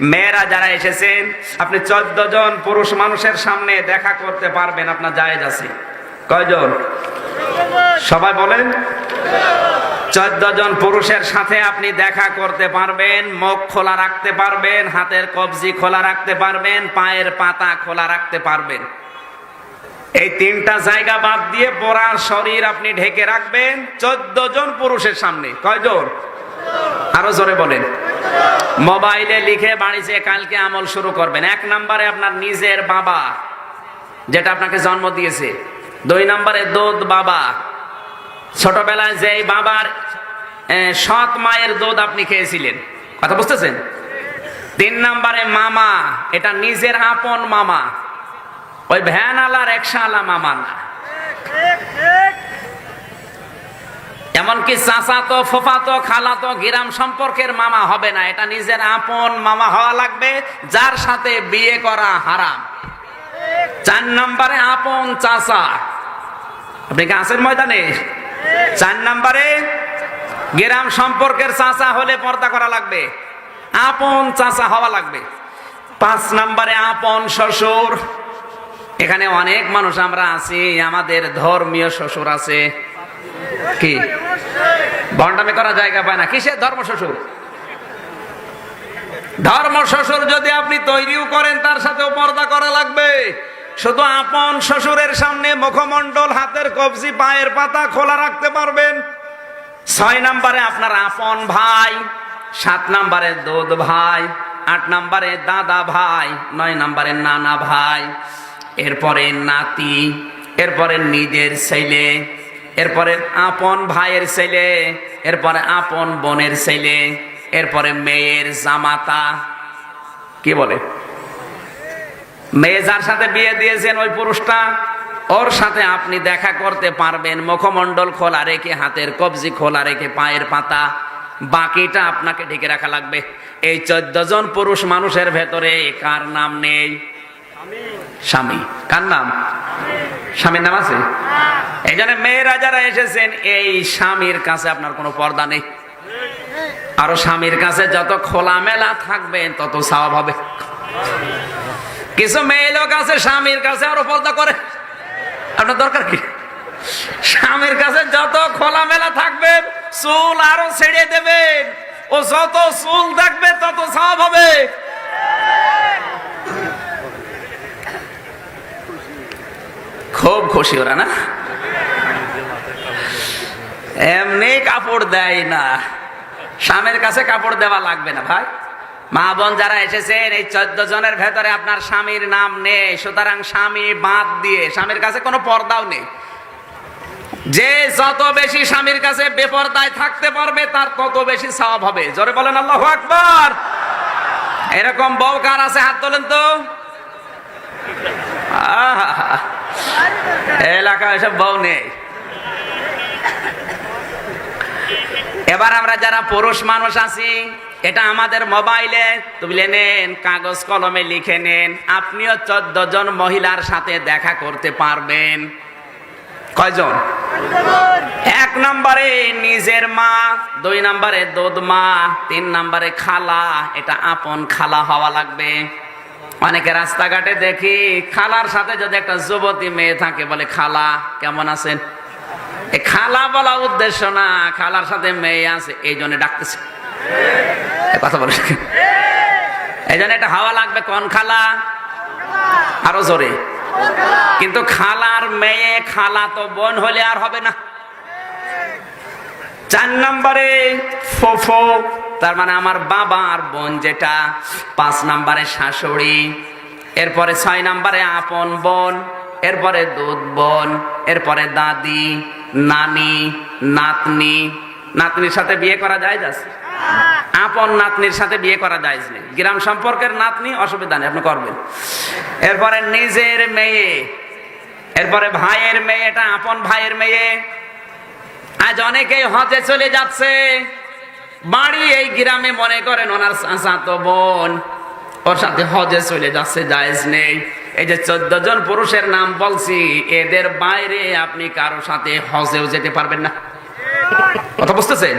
মেয়েরা যারা এসেছেন, আপনি চোদ্দ জন পুরুষ মানুষের সামনে দেখা করতে পারবেন, আপনার জায়েজ আছে। কয়জন? সবাই বলেন। চোদ্দ জন পুরুষের সাথে আপনি দেখা করতে পারবেন, মুখ খোলা রাখতে পারবেন, হাতের কবজি খোলা রাখতে পারবেন, পায়ের পাতা খোলা রাখতে পারবেন। এই তিনটা জায়গা বাদ দিয়ে পোড়া শরীর আপনি ঢেকে রাখবেন, চোদ্দ জন পুরুষের সামনে। কয়জন? আরও জোরে বলেন। মোবাইলে লিখে বাড়িতে কালকে আমল শুরু করবেন। এক নম্বরে আপনার নিজের বাবা, যেটা আপনাকে জন্ম দিয়েছে। দুই নম্বরে দুধ বাবা। ছোটবেলায় যেই বাবার সৎ মায়ের দুধ আপনি খেয়েছিলেন। কথা বুঝতেছেন? তিন নম্বরে মামা, এটা নিজের আপন মামা। ওই ভ্যান আলা রিক্সা আলা মামা না। এমনকি চাচা তো ফোফা তো খালা তো গিরাম সম্পর্কের মামা হবে না। এটা নিজের আপন মামা হওয়া লাগবে, যার সাথে বিয়ে করা হারাম। চার নম্বরে আপন চাচা। আপনি কি ময়দানে? চার নম্বরে গেরাম সম্পর্কের চাচা হলে পর্দা করা লাগবে, আপন চাচা হওয়া লাগবে। পাঁচ নম্বরে আপন শ্বশুর। এখানে অনেক মানুষ আমরা আছি, আমাদের ধর্মীয় শ্বশুর আছে। কি? ভণ্ডামি করা জায়গা পায় না। কিসের ধর্ম শ্বশুর? ধর্ম শ্বশুর যদি আপনি তৈরিও করেন, তার সাথেও পর্দা করা লাগবে। শুধু আপন শ্বশুরের সামনে মুখমণ্ডল, হাতের কবজি, পায়ের পাতা খোলা রাখতে পারবেন। ছয় নম্বরে আপনার আপন ভাই, সাত নম্বরে দুধ ভাই, আট নম্বরে দাদা ভাই, নয় নম্বরে নানা ভাই, এরপরে নাতি, এরপরে নিজের ছেলে এরপরে আপন ভাইয়ের ছেলে, এরপরে আপন বোনের ছেলে, এরপরে মেয়ের জামাতা। কি বলে? মেয়ে যার সাথে বিয়ে দিয়েছেন ওই পুরুষটা, ওর সাথে আপনি দেখা করতে পারবেন। মুখমণ্ডল খোলা রেখে, হাতের কবজি খোলা রেখে, পায়ের পাতা। বাকিটা আপনাকে ঢেকে রাখা লাগবে। এই চোদ্দ জন পুরুষ মানুষের ভেতরে কার নাম নেই? স্বামী। কার নাম? স্বামীর নাম আছে? এই জন্য মেয়েরা যারা এসেছেন, এই স্বামীর কাছে আপনার কোনো পর্দা নেই। আরও স্বামীর কাছে যত খোলামেলা থাকবেন তত স্বভাব হবে। কিছু মেয়ে লোক আছে, স্বামীর কাছে আরও পর্দা করে। আপনার দরকার কি? স্বামীর কাছে যত খোলামেলা থাকবেন চুল আরও ছেড়ে দেবেন। ও যত চুল থাকবে তত সব হবে। খুব খুশি ওরা, না? এমনি কাপড় দেয় না। স্বামীর কাছে কাপড় দেওয়া লাগবে না, ভাই। মা বোন যারা এসেছেন, এই চোদ্দ জনের ভেতরে আপনার স্বামীর নাম নেই, সুতরাং স্বামী বাদ দিয়ে, স্বামীর কাছে কোনো পর্দাও নেই। যে যত বেশি স্বামীর কাছে বেপরদায় থাকতে পারবে, তার তত বেশি সওয়াব হবে। জোরে বলেন আল্লাহ আকবার। এরকম বউ কার আছে, হাত তোলেন তো। এলাকায় এসব বউ নেই। এবার আমরা যারা পুরুষ মানুষ আছি, এটা আমাদের মোবাইলে তুলে নেন কাগজ কলমে লিখে নেন। আপনিও চোদ্দ জন মহিলার সাথে দেখা করতে পারবেন। কয়জন? এক নম্বরে নিজের মা, দুই নম্বরে দুধ মা, তিন নম্বরে খালা, এটা আপন খালা হওয়া লাগবে। অনেকে রাস্তাঘাটে দেখি খালার সাথে যদি একটা যুবতী মেয়ে থাকে, বলে, খালা, কেমন আছেন? খালা বলা উদ্দেশ্য না, খালার সাথে মেয়ে আছে, এই জন্য ডাকতেছে। কথা বলে এই জন্য একটা হাওয়া লাগবে, কোন খালা? আরও জোরে। কিন্তু খালার মেয়ে, খালা তো বোন হলে আর হবে না। চার নম্বরে, ফোফো তার মানে আমার বাবা আর বোন যেটা, পাঁচ নাম্বারে শাশুড়ি, এরপরে ছয় নাম্বারে আপন বোন, এরপরে দুধ বোন, এরপরে দাদি, নানি, নাতনি। নাতনির সাথে বিয়ে করা যায় যাচ্ছে আপন নাতনির সাথে বিয়ে করা যায় নেই গ্রাম সম্পর্কের নাতনি অসুবিধা নেই, আপনি করবেন। এরপরে নিজের মেয়ে, এরপরে ভাইয়ের মেয়ে এটা আপন ভাইয়ের মেয়ে। আজ অনেকেই হজে চলে যাচ্ছে। বাড়ি এই গ্রামে মনে করেন ওনার চাচা তো বোন। ওর সাথে হজে চলে যাচ্ছে, জায়েজ নেই। এই যে চোদ্দ জন পুরুষের নাম বলছি, এদের বাইরে আপনি কারও সাথে হজেও যেতে পারবেন না। কথা বুঝতেছেন?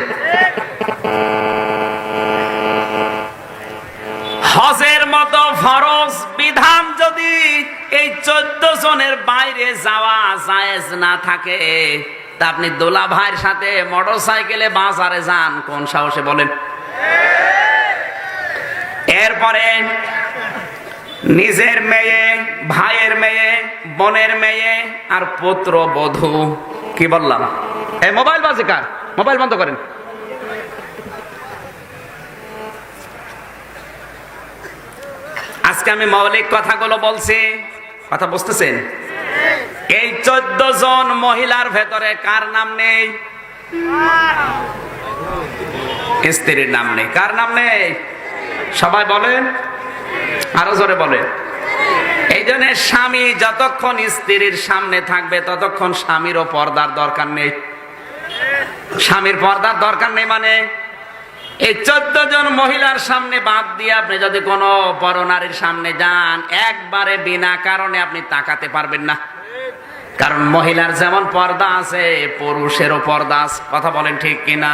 হজের মতো ফরজ বিধান যদি এই চোদ্দ জনের বাইরে যাওয়া জায়েজ না থাকে তা আপনি দোলা ভাইয়ের সাথে মোটর সাইকেলে বাজারে যান, কোন সাহসে বলেন? এরপরে নিজের মেয়ে, ভাইয়ের মেয়ে, বোনের মেয়ে আর পুত্র বধু, কি বললাম? এই মোবাইল বাজে কার? মোবাইল বন্ধ করেন। আজকে আমি মৌলিক কথাগুলো বলছি, কথা বুঝতেছেন? এই চোদ্দ জন মহিলার ভেতরে কার নাম নেই? স্ত্রীর নাম নেই। কার নাম নেই? সবাই বলেন। আরও জোরে বলেন। এই জন্য স্বামী যতক্ষণ স্ত্রীর সামনে থাকবে, ততক্ষণ স্বামীরও পর্দার দরকার নেই। স্বামীর পর্দার দরকার নেই মানে এই চোদ্দ জন মহিলার সামনে বাদ দিয়ে আপনি যদি কোনো পরনারীর সামনে যান, একবারে বিনা কারণে আপনি তাকাতে পারবেন না। কারণ মহিলার যেমন পর্দা আছে পুরুষেরও পর্দা কথা বলেন ঠিক কিনা?